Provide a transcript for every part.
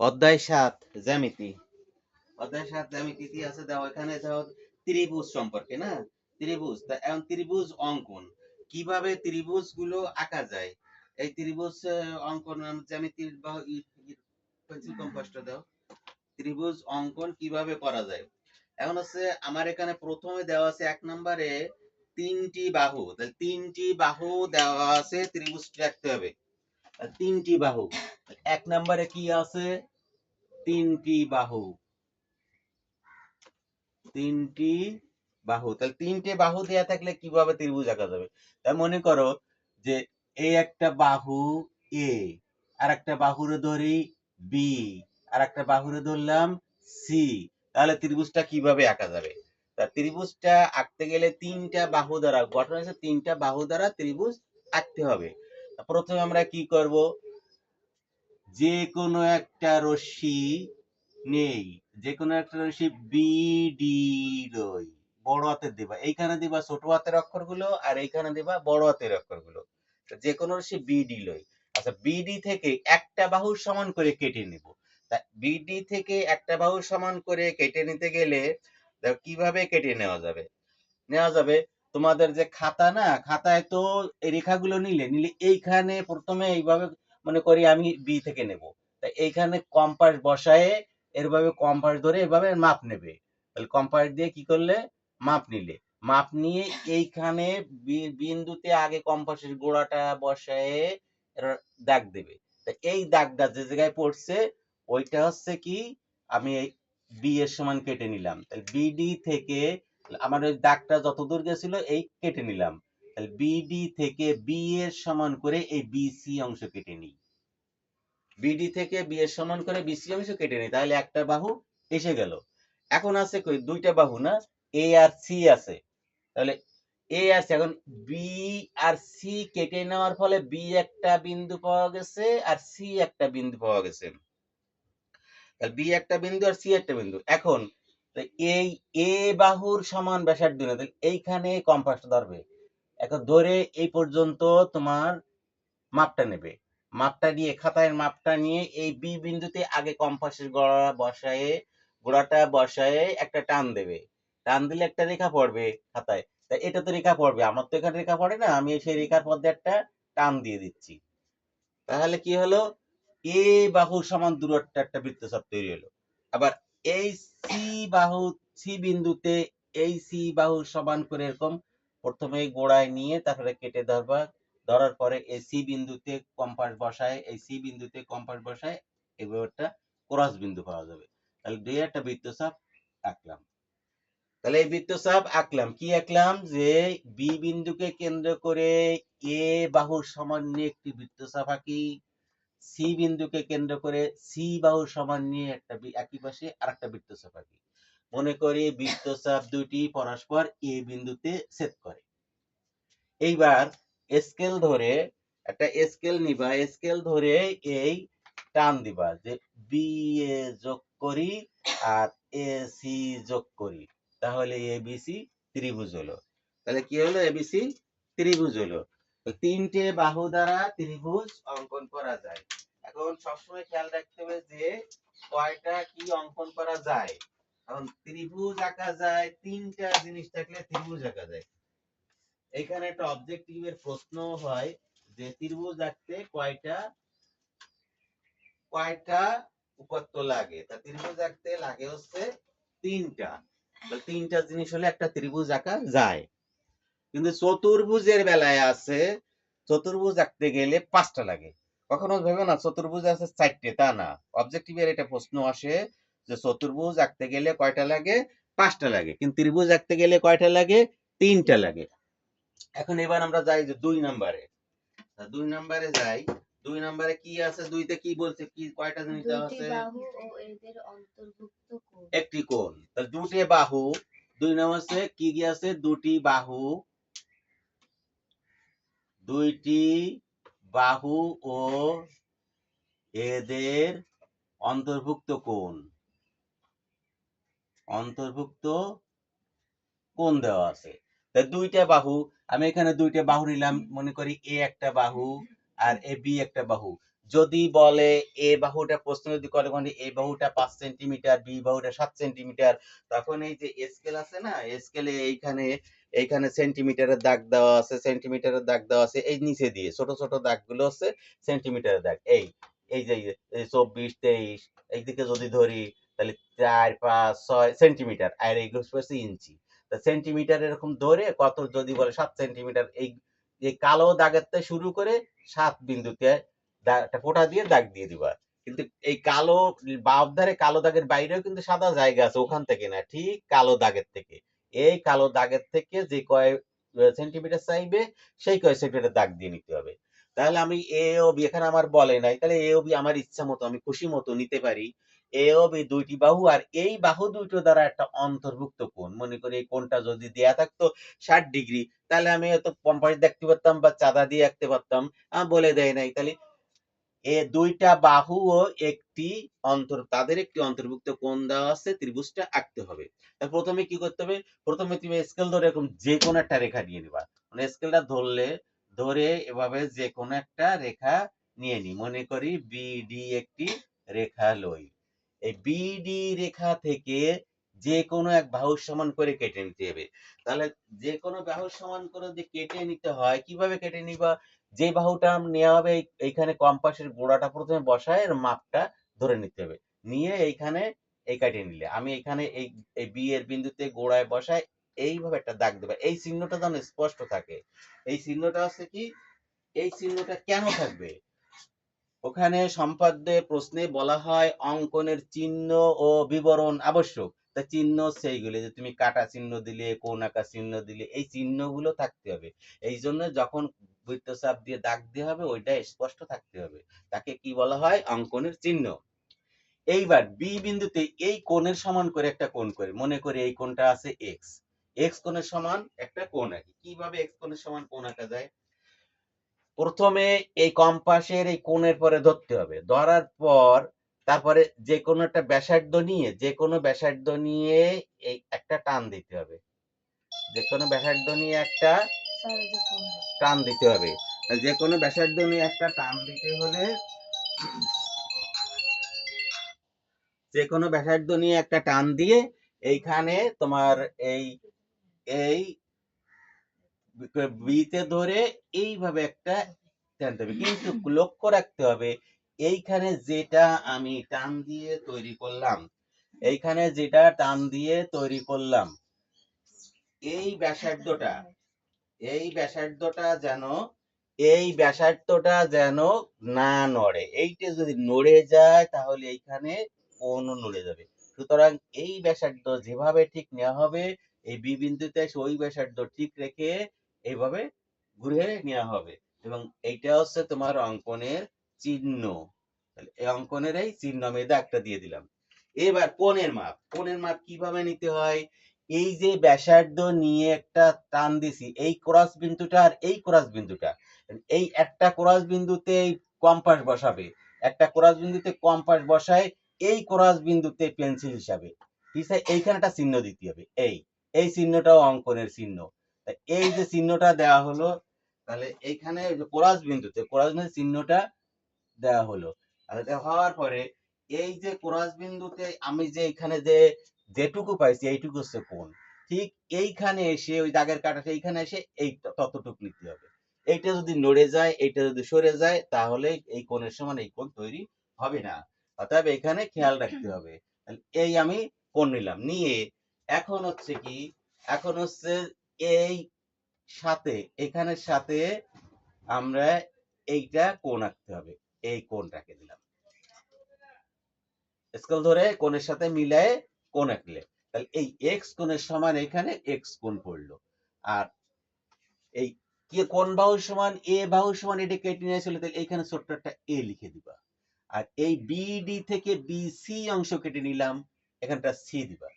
অধ্যায় সাত, জ্যামিতি। অধ্যায় সাত, জ্যামিতি আছে দাও এখানে ত্রিভুজ সম্পর্কে, না? ত্রিভুজ, তা এখন ত্রিভুজ অঙ্কন। কীভাবে ত্রিভুজগুলো আঁকা যায়? এই ত্রিভুজ অঙ্কন জ্যামিতির কম্পাসটা দাও। ত্রিভুজ অঙ্কন কীভাবে করা যায়? এখন হচ্ছে আমার এখানে প্রথমে দেওয়া আছে এক নম্বরে তিনটি বাহু। তাহলে তিনটি বাহু দেওয়া আছে ত্রিভুজ রাখতে হবে। তিনটি বাহু। এক নম্বরে কি আছে? তিনটি বাহু। তিনটি বাহু। তাহলে তিনটে বাহু দেয়া থাকলে কীভাবে ত্রিভুজ আঁকা যাবে? তাই মনে করো যে এই একটা বাহু এ আর একটা বাহুরে ধরি বি আর একটা বাহুরে ধরলাম সি। তাহলে ত্রিভুজটা কীভাবে আঁকা যাবে? তা ত্রিভুজটা আঁকতে গেলে তিনটা বাহু দ্বারা গঠন আছে তিনটা বাহু দ্বারা ত্রিভুজ আঁকতে হবে। প্রথমে আমরা কি করব? যে কোনো একটা রশ্মি নেই যে কোনো একটা রশ্মি বিডি রই। বড় হাতের দিবা। এইখানে দিবা ছোট হাতের অক্ষরগুলো আর এইখানে দিবা বড় হাতের অক্ষরগুলো। তো যে কোনো রশ্মি বিডি লই। আচ্ছা বিডি থেকে একটা বাহু সমান করে কেটে নিব। তা বিডি থেকে একটা বাহু সমান করে কেটে নিতে গেলে কীভাবে কেটে নেওয়া যাবে? নেওয়া যাবে তোমাদের যে খাতা না, খাতায় তো রেখাগুলো নিলে নিলে এইখানে প্রথমে এইভাবে মনে করি আমি বি থেকে নেব। তাই এইখানে কম্পাস বসায়ে এরভাবে কম্পাস ধরে এভাবে মাপ নেবে। তাহলে কম্পাস দিয়ে কি করলে? মাপ নিলে। মাপ নিয়ে এইখানে বিন্দুতে আগে কম্পাসের গোড়াটা বসায়ে দাগ দেবে। তা এই দাগটা যে জায়গায় পড়ছে, ওইটা হচ্ছে কি? আমি বি এর সমান কেটে নিলাম। তাহলে বিডি থেকে আমার ওই দাগটা যতদূর গেছিল, এই কেটে নিলাম। তাহলে বিডি থেকে বি এর সমান করে এই বিসি অংশ কেটে নিই। বিডি থেকে বি এর সমান করে বিসি অংশ কেটে নিই, তাহলে একটা বাহু এসে গেল। এখন আছে কই? দুইটা বাহু না? এ আর সি আছে। তাহলে এ আছে এখন বি আর সি কেটে নেওয়ার ফলে বি একটা বিন্দু পাওয়া গেছে আর সি একটা বিন্দু পাওয়া গেছে। তাহলে বি একটা বিন্দু আর সি একটা বিন্দু। এখন এই এ বাহুর সমান ব্যাসার্ধ না, তাহলে এইখানে কম্পাসটা ধরবে। এখন ধরে এই পর্যন্ত তোমার মাপটা নেবে। মাপটা নিয়ে, খাতায় মাপটা নিয়ে এই বি বিন্দুতে আগে কম্পাসের গোড়া বসায়ে, গোড়াটা বসায়ে একটা টান দেবে। টান দিলে একটা রেখা পড়বে খাতায়। তা এটা তো রেখা পড়বে, আমার তো এখানে রেখা পড়ে না, আমি সেই রেখার মধ্যে একটা টান দিয়ে দিচ্ছি। তাহলে কি হলো? এ বাহু সমান দূরত্ব একটা বৃত্তচাপ তৈরি হলো। আবার এই সি বাহু সি বিন্দুতে এই সি বাহু সমান করে এরকম প্রথমে গোড়ায় নিয়ে তারপরে কেটে ধরবা। ধরার পরে এই সি বিন্দুতে কম্পাস বসায়, এই সি বিন্দুতে কম্পাস বসায় এভাবে একটা ক্রস বিন্দু পাওয়া যাবে। তাহলে দুই একটা বৃত্তচাপ আঁকলাম। তাহলে এই বৃত্তচাপ আঁকলাম। কি আঁকলাম? যে বি বিন্দুকে কেন্দ্র করে এ বাহুর সমান নিয়ে একটি বৃত্তচাপ আঁকি। সি বিন্দুকে কেন্দ্র করে সি বাহুর সমান নিয়ে একটা একই পাশে আর একটা বৃত্তচাপ আঁকি। মনে করি বৃত্তচাপ দুটি পরস্পর এ বিন্দুতে ছেদ করে। এইবার স্কেল ধরে, একটা স্কেল নিবা স্কেল ধরে এই টান দিবা যে বি এ যোগ করি আর এ সি যোগ করি। তাহলে এ বি সি ত্রিভুজ হলো। তাহলে কি হলো এ বি সি ত্রিভুজ হলো। তিনটে বাহু দ্বারা ত্রিভুজ অঙ্কন করা যায়। এখন সবসময় খেয়াল রাখতে হবে যে কয়টা কি অঙ্কন করা যায়। এখন ত্রিভুজ আঁকা যায়, তিনটা জিনিস থাকলে ত্রিভুজ আঁকা যায়। এখানে একটা অবজেক্টিভের প্রশ্ন হয় যে ত্রিভুজ আঁকতে কয়টা কয়টা উপাত্ত লাগে? তা ত্রিভুজ আঁকতে লাগে হচ্ছে তিনটা। তিনটা জিনিস হলে একটা ত্রিভুজ আঁকা যায়। কিন্তু চতুর্ভুজের বেলায় আছে, চতুর্ভুজ আঁকতে গেলে পাঁচটা লাগে। কখনো ভেবে না, চতুর্ভুজ আছে চারটে, তা না। অবজেক্টিভের এটা প্রশ্ন আসে যে চতুর্ভুজ আঁকতে গেলে কয়টা লাগে? পাঁচটা লাগে। কিন্তু ত্রিভুজ আঁকতে গেলে কয়টা লাগে? তিনটা লাগে। এখন এবার আমরা যাই যে দুই নম্বরে। দুই নম্বরে যাই। দুই নম্বরে কি আছে? দুইতে কি বলছে? কি কয়টা জিনিস আছে? বাহু ও এদের অন্তর্ভুক্ত কোণ। একটি কোণ। তাহলে দুটি বাহু। দুই নম্বর কি কি আছে? দুটি বাহু। দুইটি বাহু ও এদের অন্তর্ভুক্ত কোণ। অন্তর্ভুক্ত কোণ দেওয়া আছে। তা দুইটা বাহু, আমি এখানে দুইটা বাহু নিলাম, মনে করি এ একটা বাহু আর এ বি একটা বাহু। যদি বলে এ বাহুটা প্রশ্ন, যদি করে মানে এ বাহুটা পাঁচ সেন্টিমিটার বি বাহুটা সাত সেন্টিমিটার, তখন এই যে স্কেল আছে না স্কেলে এইখানে এইখানে সেন্টিমিটারের দাগ দেওয়া আছে, সেন্টিমিটারের দাগ দেওয়া আছে, এই নিচে দিয়ে, ছোট ছোট দাগগুলো হচ্ছে সেন্টিমিটারের দাগ। এই এই যে চব্বিশ, তেইশ, এইদিকে যদি ধরি তাহলে চার, পাঁচ, ছয় সেন্টিমিটার আর এইগুলো হচ্ছে ইঞ্চি। তা সেন্টিমিটার এরকম ধরে কত যদি বলে সাত সেন্টিমিটার এই এই কালো দাগের শুরু করে সাত বিন্দুতে একটা ফোঁটা দিয়ে দাগ দিয়ে দিবা কিন্তু এই কালো বাপ ধারে কালো দাগের বাইরেও কিন্তু সাদা জায়গা আছে, ওখান থেকে না, ঠিক কালো দাগের থেকে। এই কালো দাগের থেকে যে কয় সেন্টিমিটার চাইবে, সেই কয় সেন্টিমিটার দাগ দিয়ে নিতে হবে। তাহলে আমি এ ও বি এখানে আমার বলে নাই, তাহলে এ ও বি আমার ইচ্ছা মতো, আমি খুশি মতো নিতে পারি। এ ও বি দুইটি বাহু আর এই বাহু দুটো দ্বারা একটা অন্তর্ভুক্ত কোণ। মনে করি এই কোণটা যদি দেয়া থাকতো ষাট ডিগ্রি, তাহলে আমি হয়তো কম্পাস দেখতে পারতাম বা চাঁদা দিয়ে আঁকতে পারতাম। বলে দেয় নাই। তাহলে এ দুইটা বাহু ও একটি অন্তর, তাদের একটি অন্তর্ভুক্ত কোণ দেওয়া আছে, ত্রিভুজটা আঁকতে হবে। প্রথমে কি করতে হবে? প্রথমে তুমি স্কেল ধরে এরকম যে কোনো একটা রেখা নিয়ে নিবা। মানে স্কেলটা ধরলে, ধরে এভাবে যে কোনো একটা রেখা নিয়ে নি। মনে করি বিডি একটি রেখা লই। এই বিডি রেখা থেকে যে কোনো এক বাহুর সমান করে কেটে নিতে হবে। তাহলে যে কোনো বাহুর সমান করে যদি কেটে নিতে হয়, কীভাবে কেটে নিবা? যে বাহুটা নেওয়া হবে, এই- এইখানে কম্পাসের গোড়াটা প্রথমে বসায়, এর মাপটা ধরে নিতে হবে। নিয়ে এইখানে এই কাটিয়ে নিলে, আমি এখানে এই এই বি এর বিন্দুতে গোড়ায় বসায়, এইভাবে একটা দাগ দেবে। এই চিহ্নটা যেন স্পষ্ট থাকে। এই চিহ্নটা হচ্ছে কি? এই চিহ্নটা কেন থাকবে? ওখানে সম্পাদ্যে প্রশ্নে বলা হয় অঙ্কনের চিহ্ন ও বিবরণ আবশ্যক। তা চিহ্ন সেইগুলি যে তুমি কাটা চিহ্ন দিলে, কোন আঁকা চিহ্ন দিলে, এই চিহ্নগুলো থাকতে হবে। এই জন্য যখন বৃত্তচাপ দিয়ে দাগ দিয়ে হবে, ওইটা স্পষ্ট থাকতে হবে। তাকে কি বলা হয়? অঙ্কনের চিহ্ন। এইবার বি বিন্দুতে এই কোণের সমান করে একটা কোণ করে। মনে করে এই কোণটা আছে এক্স এক্স কোণের সমান একটা কোণ আঁকি। কীভাবে এক্স কোণের সমান কোণ আঁকা যায়? প্রথমে এই কম্পাসের এই কোণের পরে ধরতে হবে ধরার পর তারপরে যে কোনো একটা ব্যাসার্ধ নিয়ে, যে কোনো ব্যাসার্ধ নিয়ে এই একটা টান দিতে হবে যে কোনো ব্যাসার্ধ নিয়ে একটা। টান দিতে হবে যে কোনো ব্যাসার্ধ নিয়ে একটা টান দিতে হলে যে কোনো ব্যাসার্ধ নিয়ে একটা টান দিয়ে এইখানে তোমার এই এই বিতে ধরে এইভাবে একটা টানতে হবে কিন্তু লক্ষ্য রাখতে হবে এইখানে যেটা আমি টান দিয়ে তৈরি করলাম এইখানে যেটা টান দিয়ে তৈরি করলাম এই ব্যাসার্ধটা এই ব্যাসার্ধটা যেন এই ব্যাসার্ধটা যেন না নড়ে। এইটা যদি নড়ে যায় তাহলে এইখানে কোনও নড়ে যাবে। সুতরাং এই ব্যাসার্ধ যেভাবে ঠিক নেওয়া হবে এই বি বিন্দুতে ওই ব্যাসার্ধ ঠিক রেখে এইভাবে ঘুরে নেওয়া হবে। এবং এইটা হচ্ছে তোমার অঙ্কনের চিহ্ন। এই অঙ্কনের এই চিহ্ন আমি দাগটা দিয়ে দিলাম। এবার কোণের মাপ। কোণের মাপ কীভাবে নিতে হয়? এই যে ব্যাসার্ধ নিয়ে একটা টান দিছি, এই ক্রস বিন্দুটা আর এই ক্রস বিন্দুটা। এই একটা ক্রস বিন্দুতে কম্পাস বসাবে, একটা ক্রস বিন্দুতে কম্পাস বসায়, এই ক্রস বিন্দুতে পেন্সিল হিসাবে। ঠিক আছে? এইখানে একটা চিহ্ন দিতে হবে। এই এই চিহ্নটাও অঙ্কনের চিহ্ন। এই যে চিহ্নটা দেওয়া হলো, তাহলে এইখানে ক্রস বিন্দুতে ক্রস বিন্দুতে চিহ্নটা দেওয়া হলো। এটা হওয়ার পরে এই যে ক্রস বিন্দুতে আমি যে এখানে যে যেটুকু পাইছি, এইটুকু হচ্ছে কোণ। ঠিক এইখানে এসে, ওই দাগের কাটাটা এইখানে এসে এই ততটুকু নিতে হবে। এইটা যদি নড়ে যায়, এইটা যদি সরে যায়, তাহলে এই কোণের সমান এই কোণ তৈরি হবে না। অতএব এখানে খেয়াল রাখতে হবে। এই আমি কোণ নিলাম। নিয়ে এখন হচ্ছে কি? এখন হচ্ছে এই সাথে এখানের সাথে আমরা এইটা কোণ আঁকতে হবে। এই কোণটাকে দিলাম। স্কেল ধরে কোণের সাথে মিলায়ে কোণ আঁকলে। তাহলে এই এক্স কোণের সমান এখানে এক্স কোণ পড়ল। আর এই কি কোন বাহু সমান? এ বাহু সমান, এটা কেটে নিয়ে আসলে তাহলে এইখানে ছোট্ট একটা এ লিখে দিবা। আর এই বিডি থেকে বিসি অংশ কেটে নিলাম। এখানটা সি দিবা।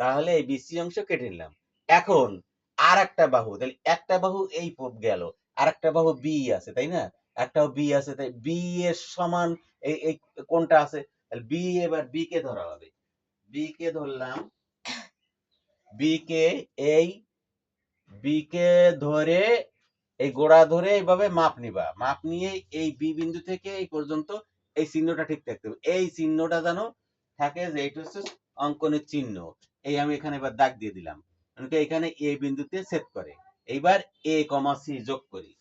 তাহলে এই বিসি অংশ কেটে নিলাম। এখন আর একটা বাহু, তাহলে একটা বাহু এই গেল আর একটা বাহু বি আছে, তাই না? একটা বি আছে, তাই বি এর সমান এই কোনটা আছে, তাহলে বি এবার বি কে ধরা হবে বি কে ধরলাম বি কে এই বি কে ধরে এই গোড়া ধরে এইভাবে মাপ নিবা, মাপ নিয়ে এই বি বিন্দু থেকে এই পর্যন্ত এই চিহ্নটা ঠিক থাকতে হবে, এই চিহ্নটা যেন থাকে যে এটা হচ্ছে অঙ্কনের চিহ্ন, এই আমি এখানে এবার দাগ দিয়ে দিলাম এখানে এ বিন্দুতে সেট করে? এইবার এ কমা সি যোগ করি।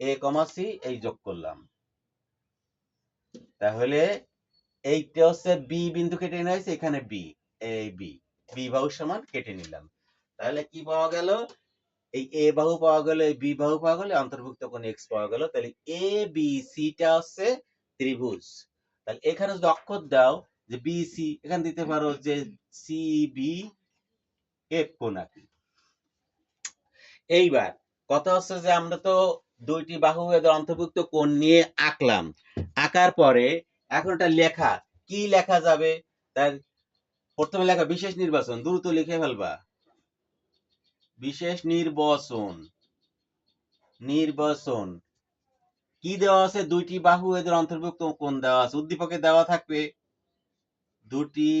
এ কমা সি এই যোগ করলাম। তাহলে এইটা হচ্ছে বি বিন্দু কেটে নেওয়া হয়েছে, এখানে বি এই বি বি বাহু সমান কেটে নিলাম। তাহলে কি পাওয়া গেল? এই এ বাহু পাওয়া গেল, এই বি বাহু পাওয়া গেল অন্তর্ভুক্ত কোণ এক্স পাওয়া গেল। তাহলে এ বি সি টা হচ্ছে ত্রিভুজ। তাহলে এখানে যদি অক্ষর দাও যে বি সি এখানে দিতে পারো যে সি বি এফ কোণ এইবার, কথা হচ্ছে যে আমরা তো দুইটি বাহু এদের অন্তর্ভুক্ত কোণ নিয়ে আঁকলাম। আঁকার পরে এখন এটা লেখা, কি লেখা যাবে? তার প্রথমে লেখা বিশেষ নির্বাচন, দ্রুত লিখে ফেলবা। বিশেষ নির্বাচন নির্বাচন। কি দেওয়া আছে? দুইটি বাহু এদের অন্তর্ভুক্ত কোন দেওয়া আছে। উদ্দীপকে দেওয়া থাকবে দুটি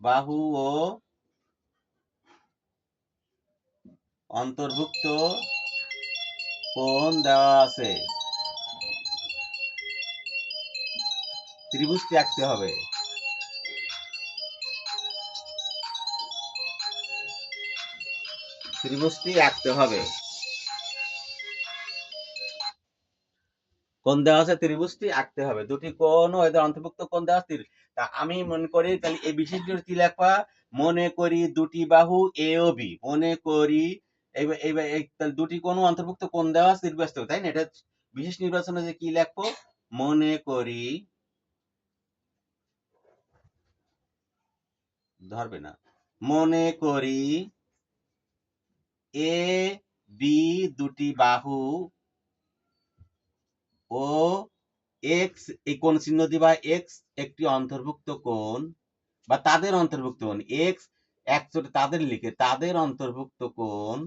বাহু ও অন্তর্ভুক্ত কোণ দেওয়া আছে। ত্রিভুজটি আঁকতে হবে। ত্রিভুজটি আঁকতে হবে। কোন দেওয়া আছে, ত্রিভুজটি আঁকতে হবে। দুটি কোন এদের অন্তর্ভুক্ত কোন দেওয়া আছে তা আমি মনে করি, তাহলে এই বিশেষ কি লেখা মনে করি দুটি বাহু, এ ও বি। মনে করি দুটি ও অন্তর্ভুক্ত কোণ দেওয়া হবে, তাই না? এটা বিশেষ নির্বাচনে যে কি মনে করি ধরবে না। মনে করি এ বি দুটি বাহু ও এক্স এই কোণ চিহ্ন দিবা এক্স একটি অন্তর্ভুক্ত কোণ বা তাদের অন্তর্ভুক্ত কোণ। এক্স একচোটে তাদের লিখে তাদের অন্তর্ভুক্ত কোণ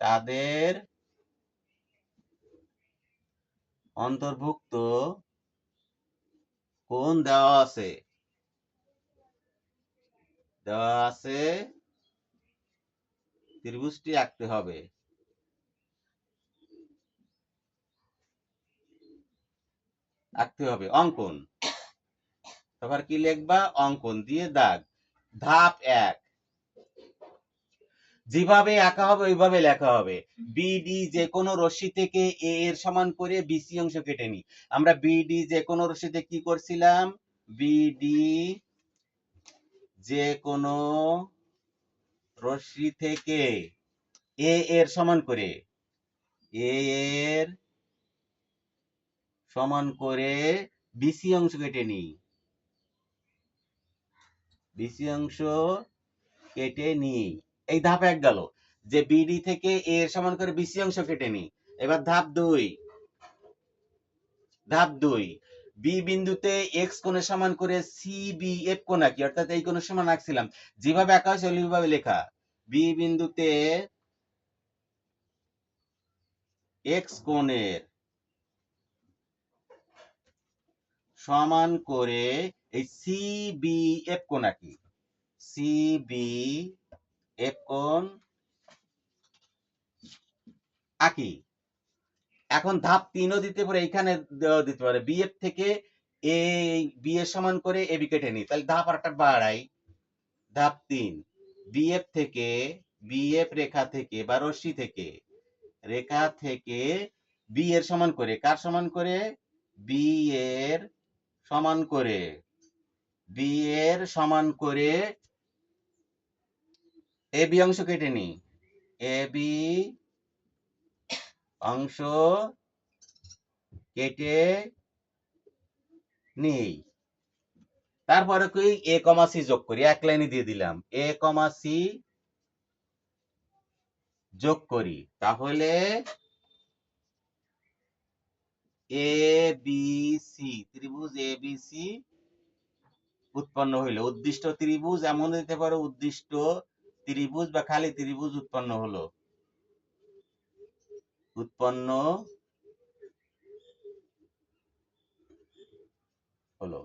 তাদের অন্তর্ভুক্ত কোন দেওয়া আছে? দেওয়া আছে ত্রিভুজটি আঁকতে হবে। আঁকতে হবে অঙ্কন। তারপর কি লিখবা? অঙ্কন দিয়ে দাগ। ধাপ এক। যেভাবে আঁকা হবে ওইভাবে লেখা হবে। বিডি যে কোনো রশ্মি থেকে এ এর সমান করে বিসি অংশ কেটে নি আমরা বিডি যে কোনো রশ্মিতে কি করছিলাম? বিডি যে কোনো রশ্মি থেকে এ এর সমান করে এ এর সমান করে বিসি অংশ কেটে নিই। বিসি অংশ কেটে নিই। এই ধাপ এক গেল, যে বিডি থেকে এ এর সমান করে বিসি অংশ কেটে নিই। এবার ধাপ দুই। ধাপ দুই। বি বিন্দুতে এক্স কোণের সমান করে সি বি এফ কোণ আঁকি, অর্থাৎ এই কোণের সমান আঁকছিলাম। যেভাবে আঁকা হয়েছে ওইভাবে লেখা। বি বিন্দুতে এক্স কোণের সমান করে এই সি বি এফ কোণ আঁকি। সি বি এফ কোণ আঁকি। এখন ধাপ তিনও দিতে পারে দেওয়া দিতে পারে। বিএফ থেকে এ বি এর সমান করে কেটে নি তাহলে ধাপ আরেকটা বাড়াই। ধাপ তিন। থেকে রেখা থেকে বা রশ্মি থেকে, রেখা থেকে বি এর সমান করে, কার সমান করে? বি এর সমান করে। বি এর সমান করে এ অংশ কেটে নি। এ অংশ কেটে নেই। তারপরে কি? এ কমা যোগ করি। এক লাইনে দিয়ে দিলাম। এ কমা যোগ করি। তাহলে এ বি সি ত্রিভুজ এ বি সি উৎপন্ন হইল। উদ্দিষ্ট ত্রিভুজ এমন দিতে পারো, উদ্দিষ্ট ত্রিভুজ বা খালি ত্রিভুজ উৎপন্ন হলো? উৎপন্ন হলো।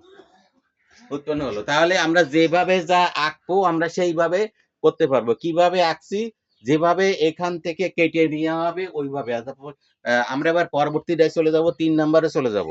উৎপন্ন হলো। তাহলে আমরা যেভাবে যা আঁকবো, আমরা সেইভাবে করতে পারব। কীভাবে আঁকছি? যেভাবে এখান থেকে কেটে নেওয়া হবে, ওইভাবে। আমরা এবার পরবর্তীটায় চলে যাব, তিন নম্বরে চলে যাব।